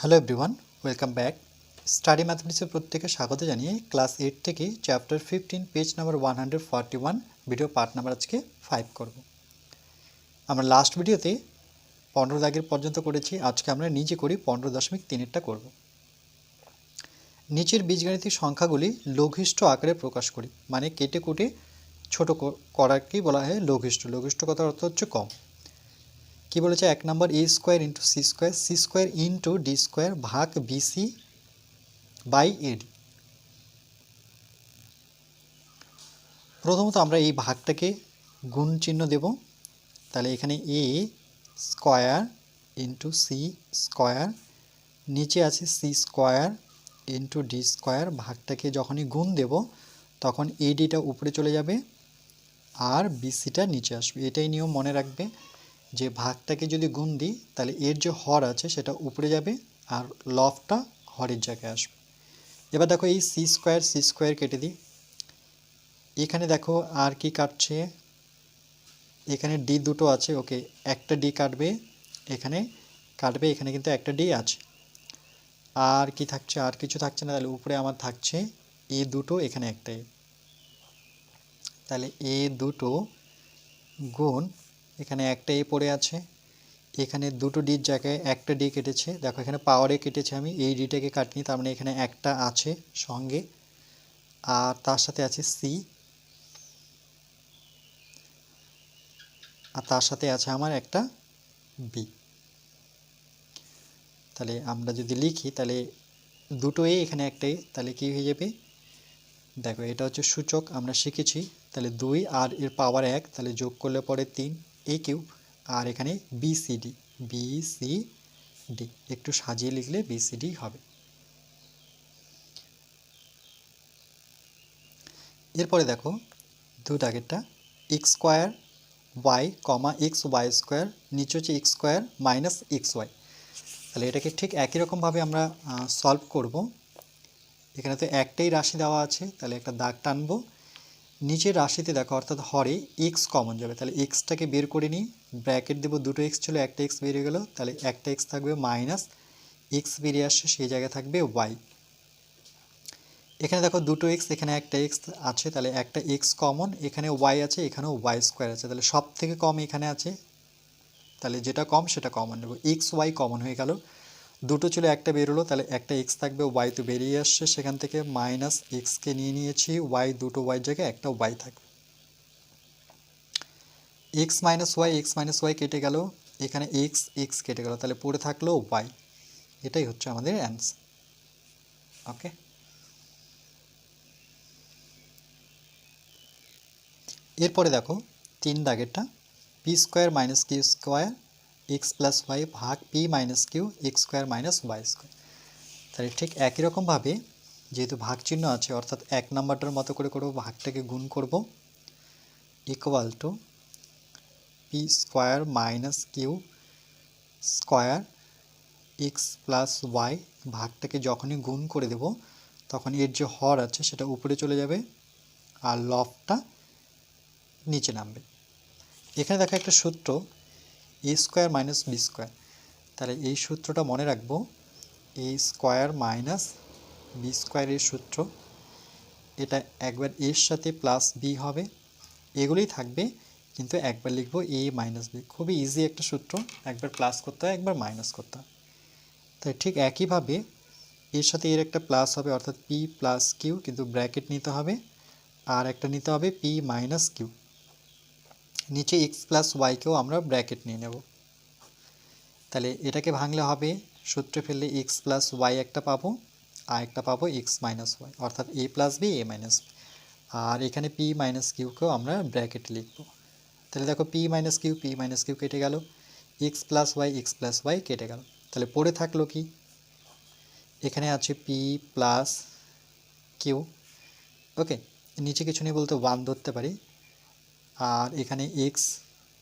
Hello everyone welcome back study ম্যাথমেটিক্সের প্রত্যেকে স্বাগত জানিয়ে ক্লাস এইট থেকে chapter fifteen page number one hundred forty one video part number আজকে five করব। আমরা লাস্ট ভিডিওতে পনেরো দাগের পর্যন্ত করেছি, আজকে আমরা নিজে করি পনেরো দশমিক তিনেরটা করব। নিচের বীজগণিতিক সংখ্যাগুলি লঘিষ্ঠ আকারে প্রকাশ করি মানে কেটে কুটে ছোট করাকেই বলা হয় লঘিষ্ঠ। লঘিষ্ঠ কথার অর্থ হচ্ছে কম। কি বলেছে? এক নম্বর A square into C square C square into D square ভাগ বিসি বাই এডি প্রথমত আমরা এই ভাগটাকে গুণ চিহ্ন দেব। তাহলে এখানে A square into C square নিচে আছে C square into D square ভাগটাকে যখনই গুণ দেব, তখন এডিটা উপরে চলে যাবে, আর বিসিটা নিচে আসবে। এটাই নিয়ম মনে রাখবে। যে ভাগটাকে যদি গুণ দিই, তাহলে এর যে হর আছে সেটা উপরে যাবে আর লফটা হরের জায়গায় আসবে। এবার দেখো এই সি স্কোয়ার সি স্কোয়ার কেটে দিই। এখানে দেখো আর কি কাটছে? এখানে ডি দুটো আছে, ওকে একটা ডি কাটবে, এখানে কাটবে, এখানে কিন্তু একটা ডি আছে। আর কি থাকছে? আর কিছু থাকছে না, তাহলে উপরে আমার থাকছে এ দুটো, এখানে একটাই। তাহলে এ দুটো গুণ এখানে একটা এ পড়ে আছে। এখানে দুটো ডির জায়গায় একটা ডি কেটেছে, দেখো এখানে পাওয়ারে কেটেছে আমি, এই ডিটাকে কাটিনি, তার মানে এখানে একটা আছে সঙ্গে। আর তার সাথে আছে সি আর তার সাথে আছে আমার একটা বি তাহলে আমরা যদি লিখি, তাহলে দুটো এ এখানে একটা এ তাহলে কি হয়ে যাবে? দেখো এটা হচ্ছে সূচক, আমরা শিখেছি। তাহলে দুই আর এর পাওয়ার এক, তাহলে যোগ করলে পরে তিন। এ কিউব আর এখানে বিসিডি বিসিডি একটু সাজিয়ে লিখলে বিসিডি হবে। এরপরে দেখো, দুই আগেরটা এক্স স্কোয়ার ওয়াই কমা এক্স ওয়াই স্কোয়ার নিচে হচ্ছে X square minus X Y তাহলে এটাকে ঠিক একই রকমভাবে আমরা সলভ করব। এখানে তো একটাই রাশি দেওয়া আছে, তাহলে একটা দাগ টানবো। নিচের রাশিতে দেখো, অর্থাৎ হরে এক্স কমন যাবে। তাহলে এক্সটাকে বের করে নিই ব্র্যাকেট দেবো দুটো এক্স ছিল, একটা এক্স বেরিয়ে গেল, তাহলে একটা এক্স থাকবে মাইনাস এক্স বেরিয়ে আসছে, সেই জায়গায় থাকবে ওয়াই এখানে দেখো দুটো এক্স এখানে একটা এক্স আছে, তাহলে একটা এক্স কমন এখানে ওয়াই আছে, এখানেও ওয়াই স্কোয়ার আছে। তাহলে সব থেকে কম এখানে আছে, তাহলে যেটা কম সেটা কমন নেব। এক্স ওয়াই কমন হয়ে গেল। দুটো ছিল, একটা বেরোলো, তাহলে একটা এক্স থাকবে ওয়াই তো বেরিয়ে আসছে, সেখান থেকে মাইনাস এক্সকে নিয়ে নিয়েছি ওয়াই দুটো ওয়াই জায়গায়, একটা ওয়াই থাকবে। X minus Y X minus Y কেটে গেল, এখানে এক্স এক্স কেটে গেল, তাহলে পড়ে থাকল ওয়াই এটাই হচ্ছে আমাদের অ্যান্সার ওকে এরপরে দেখো, তিন দাগেরটা P square minus Q square X plus Y ভাগ P minus Q X square minus Y square তাহলে ঠিক একই রকমভাবে যেহেতু ভাগ চিহ্ন আছে, অর্থাৎ এক নাম্বারটার মতো করে করব, ভাগটাকে গুণ করব equal to P square minus Q square X plus Y ভাগটাকে যখনই গুণ করে দেব, তখন এর যে হর আছে সেটা উপরে চলে যাবে আর লফটা নিচে নামবে। এখানে দেখা একটা সূত্র A square minus B square তাহলে এই সূত্রটা মনে রাখব এ স্কোয়ার মাইনাস বি স্কোয়ারের সূত্র। এটা একবার এর সাথে প্লাস বি হবে। এগুলোই থাকবে, কিন্তু একবার লিখব এ মাইনাস বি খুবই ইজি একটা সূত্র, একবার প্লাস করতে হয়, একবার মাইনাস করতে হয়। তাই ঠিক একইভাবে এর সাথে এর একটা প্লাস হবে, অর্থাৎ পি প্লাস কিউ কিন্তু ব্র্যাকেট নিতে হবে। আর একটা নিতে হবে পি মাইনাস কিউ নিচে এক্স প্লাস ওয়াইকেও আমরা ব্র্যাকেট নিয়ে নেব। তাহলে এটাকে ভাঙলে হবে, সূত্রে ফেললে এক্স প্লাস ওয়াই একটা পাবো, আর একটা পাবো এক্স মাইনাস ওয়াই অর্থাৎ A plus B A minus আর এখানে পি মাইনাস কিউকেও আমরা ব্র্যাকেট লিখব। তাহলে দেখো P minus Q P minus Q কেটে গেল X plus Y X plus Y কেটে গেল। তাহলে পড়ে থাকল কি? এখানে আছে পি প্লাস কিউ ওকে নিচে কিছু নেই বলতে ওয়ান ধরতে পারি। আর এখানে এক্স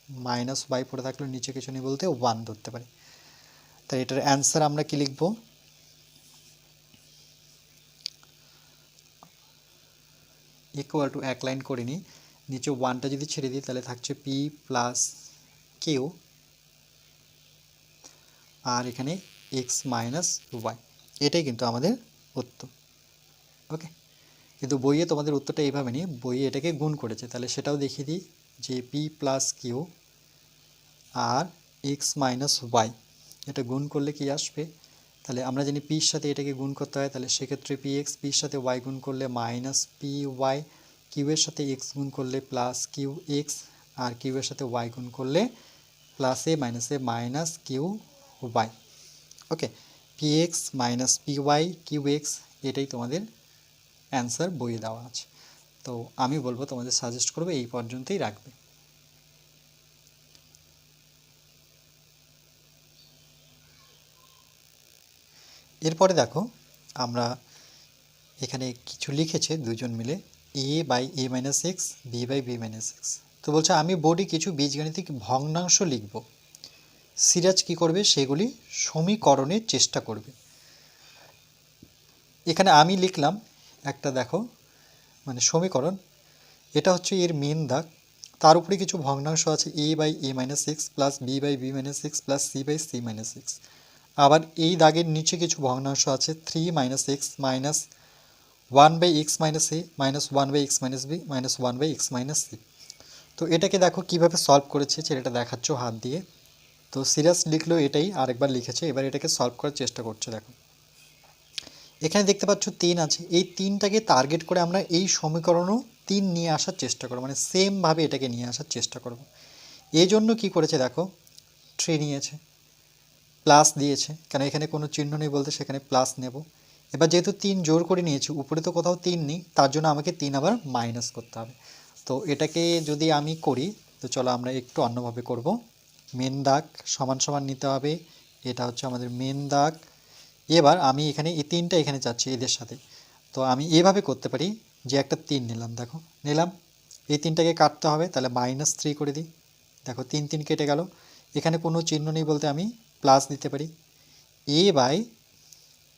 মাইনাস ওয়াই পড়ে থাকলে নিচে কিছু নেই বলতে ওয়ান ধরতে পারি। তাই এটার অ্যান্সার আমরা কি লিখব? ইকুয়াল টু এক লাইন করে নিই। নিচে ওয়ানটা যদি ছেড়ে দিই, তাহলে থাকছে পি প্লাস কিউ আর এখানে এক্স মাইনাস ওয়াই এটাই কিন্তু আমাদের উত্তর। ওকে কিন্তু বইয়ে তোমাদের উত্তরটা এইভাবে নিয়ে বইয়ে এটাকে গুণ করেছে। তাহলে সেটাও দেখিয়ে দিই, যে পি প্লাস কিউ আর এক্স মাইনাস ওয়াই এটা গুণ করলে কি আসবে? তাহলে আমরা জানি পির সাথে এটাকে গুণ করতে হয়, তাহলে সেক্ষেত্রে পি এক্স পির সাথে ওয়াই গুণ করলে মাইনাস পি ওয়াই কিউয়ের সাথে এক্স গুণ করলে প্লাস কিউ এক্স আর কিউয়ের সাথে ওয়াই গুণ করলে plus A minus A minus Q Y okay P X minus P Y Q X এটাই তোমাদের অ্যান্সার বইয়ে দেওয়া আছে। তো আমি বলব তোমাদের সাজেস্ট করব এই পর্যন্তই রাখবে। এরপরে দেখো, আমরা এখানে কিছু লিখেছে দুজন মিলে A by A minus X B by B minus X তো বলছে, আমি বোর্ডে কিছু বীজগাণিতিক ভগ্নাংশ লিখব। সিরাজ কি করবে? সেগুলি সমীকরণের চেষ্টা করবে। এখানে আমি লিখলাম একটা দেখো মানে সমীকরণ। এটা হচ্ছে এর মেন দাগ। তার উপরে কিছু ভগ্নাংশ আছে A by A minus six plus B by B minus six plus C by C minus six আবার এই দাগের নিচে কিছু ভগ্নাংশ আছে three minus X minus one by X minus A minus one by X minus B minus one by X minus C তো এটাকে দেখো কীভাবে সলভ করেছে ছেলেটা দেখাচ্ছ হাত দিয়ে। তো সিরিয়াস লিখলেও এটাই, আরেকবার লিখেছে, এবার এটাকে সলভ করার চেষ্টা করছে, দেখো। এখানে দেখতে পাচ্ছ তিন আছে। এই তিনটাকে টার্গেট করে আমরা এই সমীকরণও তিন নিয়ে আসার চেষ্টা করব মানে সেমভাবে এটাকে নিয়ে আসার চেষ্টা করব। এই জন্য কী করেছে দেখো থ্রি নিয়েছে প্লাস দিয়েছে, কেন এখানে কোনো চিহ্ন নেই বলতে, সেখানে প্লাস নেব। এবার যেহেতু তিন জোর করে নিয়েছি, উপরে তো কোথাও তিন নেই, তার জন্য আমাকে তিন আবার মাইনাস করতে হবে। তো এটাকে যদি আমি করি, তো চলো আমরা একটু অন্যভাবে করব। মেন দাগ সমান সমান নিতে হবে, এটা হচ্ছে আমাদের মেন দাগ। এবার আমি এখানে এই তিনটা এখানে চাচ্ছি এদের সাথে। তো আমি এভাবে করতে পারি যে একটা তিন নিলাম, দেখো। নিলাম, এই তিনটাকে কাটতে হবে, তাহলে মাইনাস থ্রি করে দিই। দেখো, তিন তিন কেটে গেল। এখানে কোনো চিহ্ন নেই বলতে আমি প্লাস দিতে পারি। A by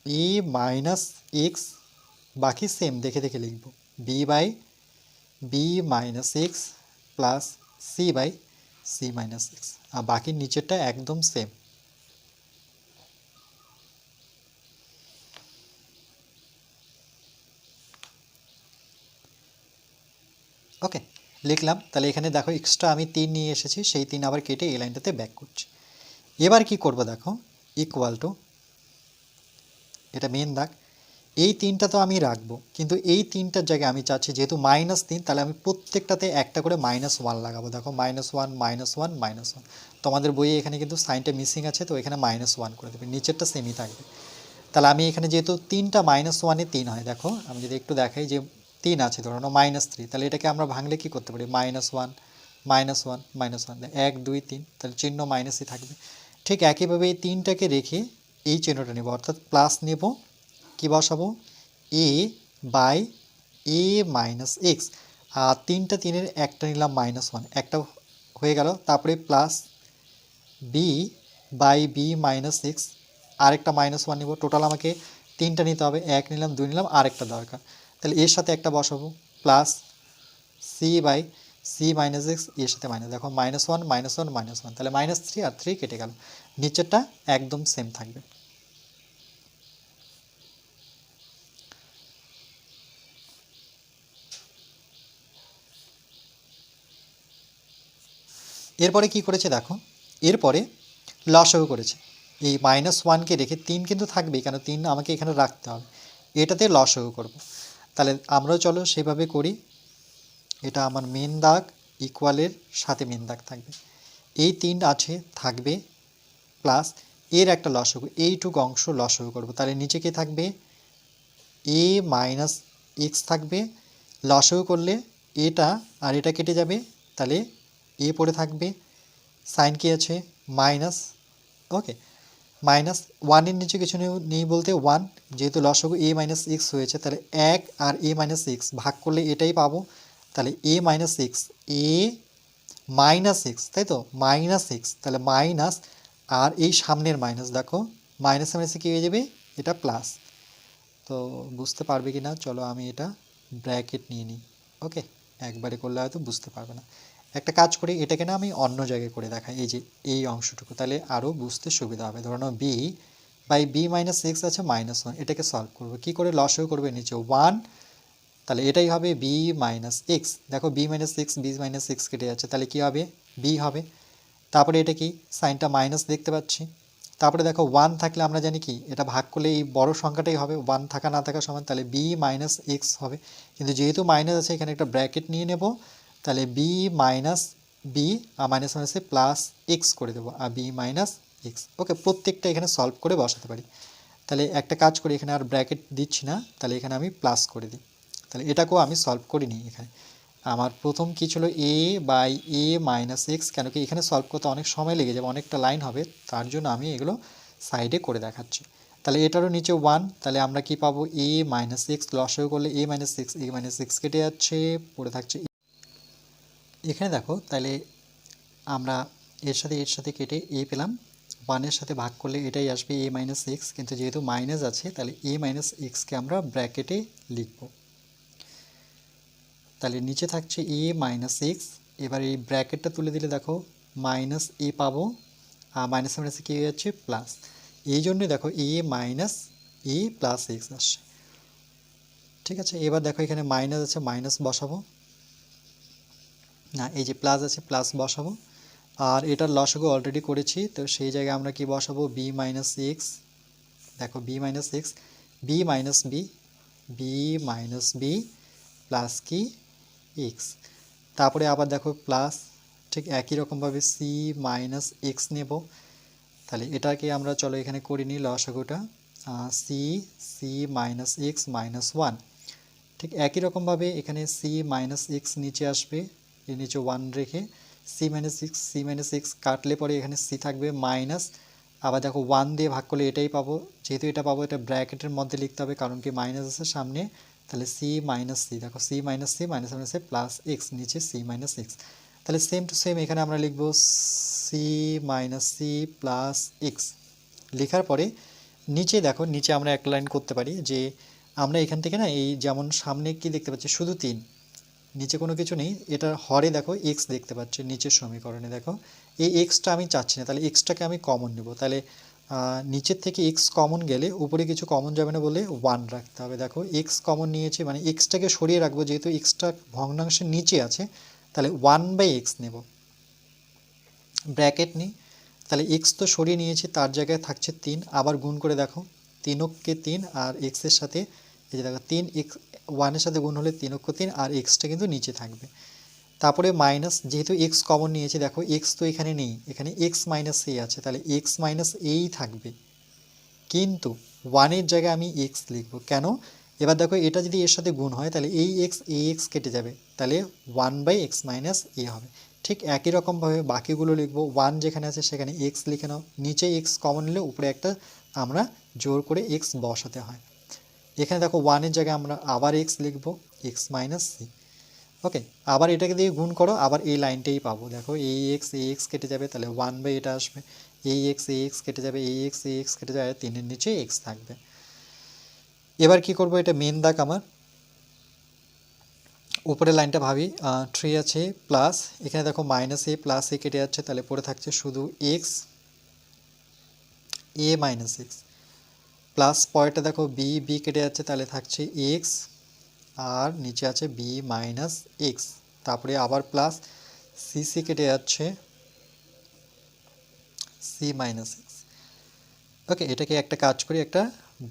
A minus X বাকি সেম দেখে দেখে লিখব। B by B minus X plus C by C minus X আর বাকি নিচেরটা একদম সেম ওকে লিখলাম। তাহলে এখানে দেখো এক্সট্রা আমি তিন নিয়ে এসেছি, সেই তিন আবার কেটে এই লাইনটাতে ব্যাক করছি। এবার কি করব দেখো? ইকুয়াল টু এটা মেন দাগ। এই তিনটা তো আমি রাখব, কিন্তু এই তিনটার জায়গায় আমি চাচ্ছি যেহেতু মাইনাস তিন, তাহলে আমি প্রত্যেকটাতে একটা করে মাইনাস ওয়ান লাগাবো। দেখো minus one minus one minus one তোমাদের বইয়ে এখানে কিন্তু সাইনটা মিসিং আছে, তো এখানে মাইনাস ওয়ান করে দেবে। নিচেরটা সেমই থাকবে। তাহলে আমি এখানে যেহেতু তিনটা মাইনাস ওয়ানে তিন হয়, দেখো, আমি যদি একটু দেখাই যে তিন আছে, ধরো মাইনাস থ্রি তাহলে এটাকে আমরা ভাঙলে কী করতে পারি? Minus one minus one minus one এক, দুই, তিন, তাহলে চিহ্ন মাইনাসই থাকবে। ঠিক একইভাবে এই তিনটাকে রেখে এই চিহ্নটা নেব, অর্থাৎ প্লাস নেব, কী বসাবো? A by A minus X আর তিনটা তিনের একটা নিলাম মাইনাস ওয়ান একটা হয়ে গেল, তারপরে plus B by B minus X আরেকটা মাইনাস ওয়ান নেব। টোটাল আমাকে তিনটা নিতে হবে, এক নিলাম, দুই নিলাম, আরেকটা দরকার। তাহলে এর সাথে একটা বসাবো plus C by C minus এক্সের সাথে মাইনাস দেখো minus one minus one minus one তাহলে মাইনাস থ্রি আর থ্রি কেটে গেল। নিচেরটা একদম সেম থাকবে। এরপরে কি করেছে দেখো, এরপরে লসও করেছে। এই মাইনাস ওয়ানকে রেখে তিন কিন্তু থাকবেই, কেন তিন আমাকে এখানে রাখতে হবে। এটাতে লসও করব। তাহলে আমরাও চলো সেভাবে করি। এটা আমার মেন দাগ ইকুয়ালের সাথে মেন দাগ থাকবে। এই তিন আছে, থাকবে প্লাস এর একটা লস লসগু এইটুকু অংশ লসগু করব। তাহলে নিচে কি থাকবে? এ মাইনাস এক্স থাকবে। লসগু করলে এটা আর এটা কেটে যাবে, তাহলে এ পড়ে থাকবে। সাইন কি আছে? মাইনাস ওকে মাইনাস ওয়ানের নিচে কিছু নেই বলতে ওয়ান। যেহেতু লসগু এ মাইনাস এক্স হয়েছে, তাহলে এক আর এ মাইনাস এক্স ভাগ করলে এটাই পাবো। তাহলে A minus X, A minus X, তাই তো? মাইনাস এক্স, তাহলে মাইনাস আর এই সামনের মাইনাস, দেখো। মাইনাস মাইনাসে কী হয়ে যাবে? এটা প্লাস। তো বুঝতে পারবে কি না চলো আমি এটা ব্র্যাকেট নিয়ে নিই। ওকে? একবারে করলে হয়তো বুঝতে পারবে না। একটা কাজ করি, এটাকে না আমি অন্য জায়গায় করে দেখাই, এই যে এই অংশটুকু, তাহলে আরও বুঝতে সুবিধা হবে। ধরো B by B minus X আছে মাইনাস ওয়ান এটাকে সলভ করব। কী করে? লসও করবে নিচে ওয়ান তাহলে এটাই হবে বি মাইনাস এক্স দেখো B minus X B minus X কেটে যাচ্ছে, তাহলে কী হবে? বি হবে। তারপরে এটা কি? সাইনটা মাইনাস দেখতে পাচ্ছি। তারপরে দেখো ওয়ান থাকলে আমরা জানি কি? এটা ভাগ করলে এই বড় সংখ্যাটাই হবে। ওয়ান থাকা না থাকা সমান, তাহলে বি মাইনাস এক্স হবে। কিন্তু যেহেতু মাইনাস আছে, এখানে একটা ব্র্যাকেট নিয়ে নেব। তাহলে বি মাইনাস বি আর মাইনাস মাইনাসে প্লাস এক্স করে দেবো, আর বি মাইনাস এক্স ওকে প্রত্যেকটা এখানে সলভ করে বসাতে পারি। তাহলে একটা কাজ করি, এখানে আর ব্র্যাকেট দিচ্ছি না, তাহলে এখানে আমি প্লাস করে দিই। তাহলে এটাকেও আমি সলভ করিনি এখানে। আমার প্রথম কী ছিল? A by A minus X কেন কি এখানে সলভ করতে অনেক সময় লেগে যাবে, অনেকটা লাইন হবে, তার জন্য আমি এগুলো সাইডে করে দেখাচ্ছি। তাহলে এটারও নিচে ওয়ান তাহলে আমরা কি পাবো? এ মাইনাস এক্স লসও করলে A minus X A minus X কেটে যাচ্ছে, পড়ে থাকছে এখানে দেখো তাহলে আমরা এর সাথে এর সাথে কেটে এ পেলাম। ওয়ানের সাথে ভাগ করলে এটাই আসবে এ মাইনাস এক্স কিন্তু যেহেতু মাইনাস আছে তাহলে এ মাইনাস এক্সকে আমরা ব্র্যাকেটে লিখব। তাহলে নিচে থাকছে এ মাইনাস এক্স এবার এই ব্র্যাকেটটা তুলে দিলে দেখো মাইনাস এ পাবো, আর মাইনাস মাইনাসে কী হয়ে যাচ্ছে? প্লাস এই জন্যই দেখো A minus A plus X আসছে। ঠিক আছে, এবার দেখো এখানে মাইনাস আছে মাইনাস বসাবো। না, এই যে প্লাস আছে প্লাস বসাবো। আর এটার লসগো অলরেডি করেছি, তো সেই জায়গায় আমরা কি বসাবো? বি মাইনাস এক্স দেখো B minus X B minus B B minus B plus কি? এক্স তারপরে আবার দেখো প্লাস ঠিক একই রকমভাবে সি মাইনাস এক্স নেব। তাহলে এটাকে আমরা চলো এখানে করে নিই লসাগুটা। C C minus X minus one ঠিক একই রকমভাবে এখানে সি মাইনাস এক্স নিচে আসবে। এর নিচে ওয়ান রেখে C minus six C minus six কাটলে পরে এখানে সি থাকবে মাইনাস আবার দেখো ওয়ান দিয়ে ভাগ করলে এটাই পাবো। যেহেতু এটা পাবো, এটা ব্র্যাকেটের মধ্যে লিখতে হবে, কারণ কি মাইনাস আছে সামনে। তাহলে সি মাইনাস সি দেখো সি মাইনাস সি মাইনাস মাইনাসে প্লাস এক্স নিচে সি মাইনাস এক্স তাহলে সেম টু সেম এখানে আমরা লিখব C minus C plus X লেখার পরে নিচে দেখো, নিচে আমরা এক লাইন করতে পারি যে আমরা এখান থেকে না, এই যেমন সামনে কি দেখতে পাচ্ছি? শুধু তিন। নিচে কোনো কিছু নেই। এটার হরে দেখো এক্স দেখতে পাচ্ছি, নিচের সমীকরণে দেখো। এই এক্সটা আমি চাচ্ছি না, তাহলে এক্সটাকে আমি কমন নেব। তাহলে নিচের থেকে এক্স কমন গেলে উপরে কিছু কমন যাবে না বলে ওয়ান রাখতে হবে। দেখো এক্স কমন নিয়েছে মানে এক্সটাকে সরিয়ে রাখব, যেহেতু এক্সটা ভগ্নাংশের নিচে আছে, তাহলে ওয়ান বাই এক্স নেব। ব্র্যাকেট নিই। তাহলে এক্স তো সরিয়ে নিয়েছি, তার জায়গায় থাকছে তিন। আবার গুণ করে দেখো, তিনককে তিন আর এক্সের সাথে, এই যে দেখো, তিন এক্স ওয়ানের সাথে গুণ হলে তিন অক্ষ তিন আর এক্সটা কিন্তু নিচে থাকবে। তারপরে মাইনাস যেহেতু এক্স কমন নিয়েছি, দেখো এক্স তো এখানে নেই, এখানে এক্স মাইনাস এ আছে, তাহলে এক্স মাইনাস এই থাকবে। কিন্তু ওয়ানের জায়গায় আমি এক্স লিখব, কেন? এবার দেখো এটা যদি এর সাথে গুণ হয়, তাহলে এই এক্স এ এক্স কেটে যাবে, তাহলে one by X minus A হবে। ঠিক একই রকমভাবে বাকিগুলো লিখব ওয়ান যেখানে আছে সেখানে এক্স লিখে নাও, নিচে এক্স কমন নিলে উপরে একটা আমরা জোর করে এক্স বসাতে হয়। এখানে দেখো ওয়ানের জায়গায় আমরা আবার এক্স লিখব এক্স মাইনাস সি ওকে আবার এটাকে দিয়ে গুণ করো, আবার এই লাইনটাই পাবো। দেখো এই এক্স এ এক্স কেটে যাবে, তাহলে ওয়ান বাই এটা আসবে। এই এক্স এ এক্স কেটে যাবে এই এক্স এ এক্স কেটে যাবে, তিনের নিচে এক্স থাকবে। এবার কি করব, এটা মেন দাগ আমার। উপরের লাইনটা ভাবি থ্রি আছে প্লাস এখানে দেখো মাইনাস এ প্লাস এ কেটে যাচ্ছে, তাহলে পরে থাকছে শুধু X A minus X plus পরেরটা দেখো বি বি কেটে যাচ্ছে, তাহলে থাকছে এক্স আর নিচে আছে বি মাইনাস এক্স তারপরে আবার প্লাস সি সি কেটে যাচ্ছে সি মাইনাস এক্স ওকে এটাকে একটা কাজ করি একটা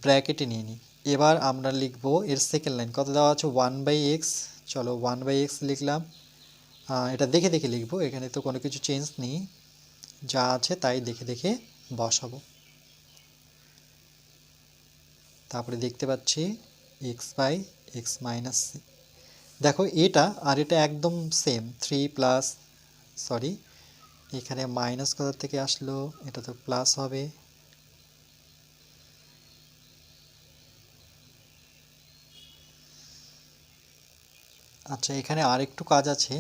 ব্র্যাকেটে নিয়ে নিই। এবার আমরা লিখব এর সেকেন্ড লাইন কত দেওয়া আছে? ওয়ান বাই এক্স চলো ওয়ান বাই এক্স লিখলাম। এটা দেখে দেখে লিখব। এখানে তো কোনো কিছু চেঞ্জ নেই। যা আছে তাই দেখে দেখে বসাবো। তারপরে দেখতে পাচ্ছি X by X minus C দেখো, এটা আর এটা একদম সেম থ্রি প্লাস সরি এখানে মাইনাস কোথা থেকে আসলো? এটা তো প্লাস হবে। আচ্ছা এখানে আর একটু কাজ আছে।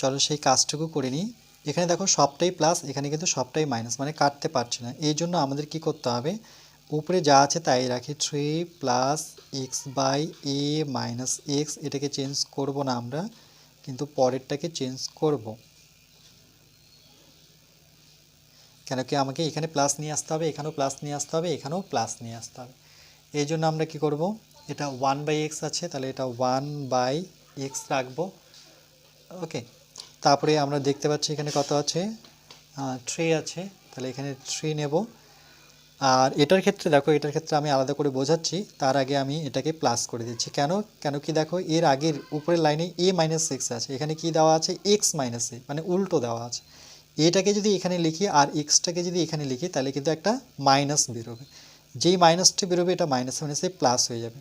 চলো সেই কাজটুকু করে নিই। এখানে দেখো, সবটাই প্লাস এখানে কিন্তু সবটাই মাইনাস মানে কাটতে পারছে না। এই জন্য আমাদের কি করতে হবে? উপরে যা আছে তাই রাখি। Three plus X by A minus X, এটাকে চেঞ্জ করব না আমরা, কিন্তু পরেরটাকে চেঞ্জ করব। কেন কি আমাকে এখানে প্লাস নিয়ে আসতে হবে, এখানেও প্লাস নিয়ে আসতে হবে, এখানেও প্লাস নিয়ে আসতে হবে। এই জন্য আমরা কি করব? এটা ওয়ান বাই এক্স আছে, তাহলে এটা ওয়ান বাই এক্স রাখব। ওকে, তারপরে আমরা দেখতে পাচ্ছি এখানে কত আছে? থ্রি আছে, তাহলে এখানে থ্রি নেব। আর এটার ক্ষেত্রে দেখো, এটার ক্ষেত্রে আমি আলাদা করে বোঝাচ্ছি। তার আগে আমি এটাকে প্লাস করে দিচ্ছি। কেন? কেন কি দেখো, এর আগের উপরের লাইনে এ মাইনাস সিক্স আছে। এখানে কি দেওয়া আছে? এক্স মাইনাস এ মানে উল্টো দেওয়া আছে। এটাকে যদি এখানে লিখি আর এক্সটাকে যদি এখানে লিখি, তাহলে কিন্তু একটা মাইনাস বেরোবে। যেই মাইনাসটি বেরোবে, এটা মাইনাস মাইনাসে প্লাস হয়ে যাবে।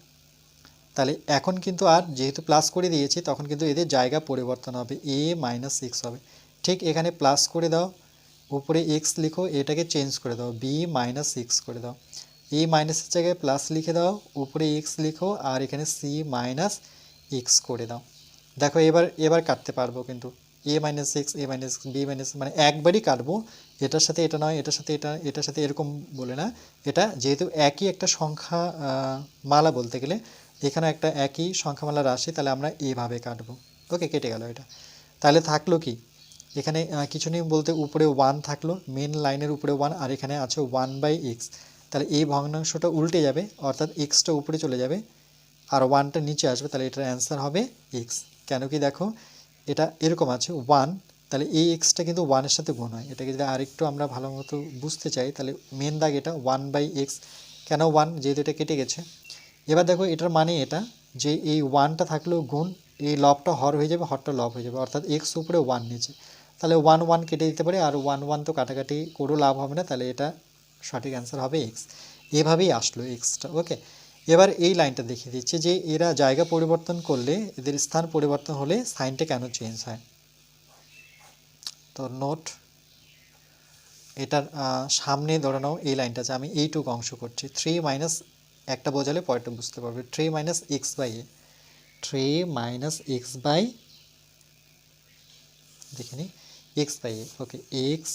তাহলে এখন কিন্তু আর যেহেতু প্লাস করে দিয়েছি, তখন কিন্তু এদের জায়গা পরিবর্তন হবে। এ মাইনাস সিক্স হবে। ঠিক এখানে প্লাস করে দাও। উপরে এক্স লিখো, এটাকে চেঞ্জ করে দাও বি মাইনাস সিক্স করে দাও। এ মাইনাসের জায়গায় প্লাস লিখে দাও, উপরে এক্স লিখো, আর এখানে সি মাইনাস এক্স করে দাও। দেখো, এবার এবার কাটতে পারব কিন্তু। A minus six A minus B minus মানে একবারই কাটবো। এটার সাথে এটা নয়, এটার সাথে এটা, এটার সাথে এরকম বলে না। এটা যেহেতু একই একটা সংখ্যা মালা বলতে গেলে এখানে একটা একই সংখ্যামালা রাশি, তাহলে আমরা এভাবে কাটবো। ওকে, কেটে গেল এটা। তাহলে থাকল কি? এখানে কিছু নেই বলতে উপরে ওয়ান থাকল মেন লাইনের উপরে ওয়ান আর এখানে আছে ওয়ান বাই এক্স তাহলে এই ভগ্নাংশটা উল্টে যাবে, অর্থাৎ এক্সটা উপরে চলে যাবে, আর ওয়ানটা নিচে আসবে, তাহলে এটার অ্যান্সার হবে এক্স কেন কি দেখো, এটা এরকম আছে ওয়ান তাহলে এই এক্সটা কিন্তু ওয়ানের সাথে গুণ হয়। এটাকে যদি আরেকটু আমরা ভালো মতো বুঝতে চাই, তাহলে মেন দাগ এটা ওয়ান বাই এক্স কেন ওয়ান যেহেতু এটা কেটে গেছে। এবার দেখো, এটার মানে এটা, যে এই ওয়ানটা থাকলেও গুণ, এই লবটা হর হয়ে যাবে, হরটা লব হয়ে যাবে, অর্থাৎ এক্স উপরে ওয়ান নিচে। তাহলে ওয়ান ওয়ান কেটে দিতে পারে আর ওয়ান ওয়ান তো কাটাকাটি করেও লাভ হবে না, তাহলে এটা সঠিক অ্যান্সার হবে এক্স এভাবেই আসলো এক্সটা ওকে এবার এই লাইনটা দেখিয়ে দিচ্ছে যে এরা জায়গা পরিবর্তন করলে এদের স্থান পরিবর্তন হলে সাইনটা কেন চেঞ্জ হয়? তো নোট এটার সামনে ধরে নাও এই লাইনটা আছে আমি এইটুকু অংশ করছি। থ্রি মাইনাস একটা বোঝালে পরেরটা বুঝতে পারবে। Three minus X by A three minus X by দেখে নিই X by A okay X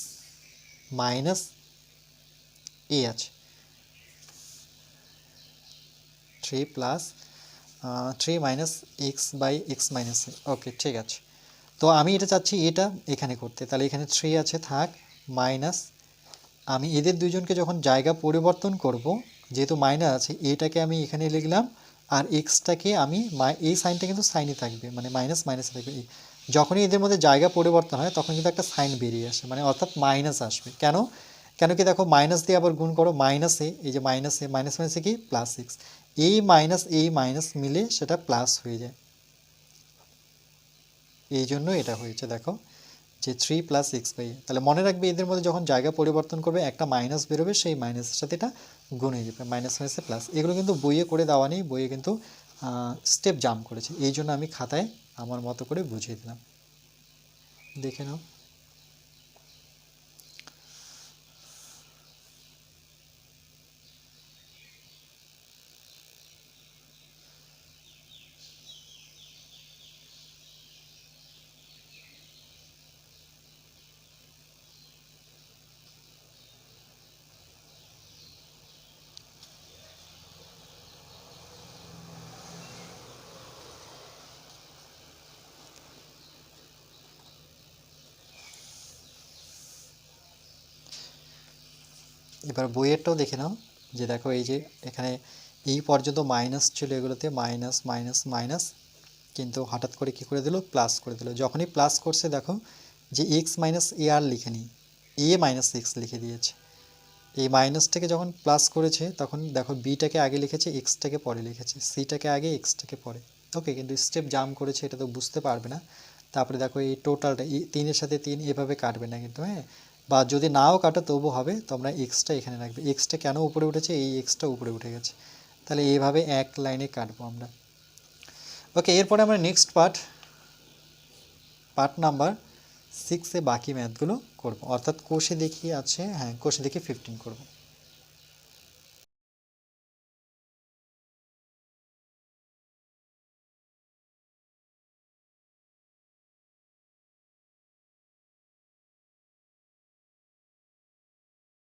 minus A আছে three plus three minus X by X minus A okay ঠিক আছে। তো আমি এটা চাচ্ছি এটা এখানে করতে, তাহলে এখানে থ্রি আছে, থাক মাইনাস আমি এদের দুজনকে যখন জায়গা পরিবর্তন করব, যেহেতু মাইনাস আছে, এটাকে আমি এখানে লিখলাম, আর এক্সটাকে আমি, এই সাইনটা কিন্তু সাইনই থাকবে মানে মাইনাস মাইনাস থাকবে যখনই এদের মধ্যে জায়গা পরিবর্তন হয়, তখন কিন্তু একটা সাইন বেরিয়ে আসে মানে অর্থাৎ মাইনাস আসবে। কেন? কেন কি দেখো মাইনাস দিয়ে আবার গুণ করো মাইনাসে এই যে মাইনাসে মাইনাস মাইনাসে কি? প্লাস সিক্স এই মাইনাস এই মাইনাস মিলে সেটা প্লাস হয়ে যায়। এই জন্য এটা হয়েছে, দেখো, যে থ্রি প্লাস সিক্স বাই তাহলে মনে রাখবে এদের মধ্যে যখন জায়গা পরিবর্তন করবে, একটা মাইনাস বেরোবে, সেই মাইনাসের সাথে এটা গুণ হয়ে যাবে। মাইনাস মাইনাসে প্লাস এগুলো কিন্তু বইয়ে করে দেওয়া নেই, বইয়ে কিন্তু স্টেপ জাম্প করেছে। এই জন্য আমি খাতায় আমার মতো করে বুঝিয়ে দিলাম। দেখে নাও। এবার বইয়েরটাও দেখে নাও, যে দেখো এই যে এখানে এই পর্যন্ত মাইনাস ছিল এগুলোতে মাইনাস মাইনাস মাইনাস কিন্তু হঠাৎ করে কি করে দিল? প্লাস করে দিল। যখনই প্লাস করছে, দেখো যে এক্স মাইনাস এ আর লিখে নি এ মাইনাস এক্স লিখে দিয়েছে। এই মাইনাসটাকে যখন প্লাস করেছে, তখন দেখো বিটাকে আগে লিখেছে এক্সটাকে পরে লিখেছে। সিটাকে আগে এক্সটাকে পরে। ওকে কিন্তু স্টেপ জাম করেছে, এটা তো বুঝতে পারবে না। তারপরে দেখো এই টোটালটা তিনের সাথে তিন এভাবে কাটবে না কিন্তু হ্যাঁ? বা যদি নাও কাটো, তবু হবে, তোমরা এক্সটা এখানে রাখবে। এক্সটা কেন উপরে উঠেছে? এই এক্সটা উপরে উঠে গেছে। তাহলে এইভাবে এক লাইনে কাটবো আমরা। ওকে এরপরে আমরা নেক্সট পার্ট পার্ট নাম্বার সিক্সে বাকি ম্যাথগুলো করব। অর্থাৎ কোষে দেখি আছে হ্যাঁ কোষে দেখি ফিফটিন করব।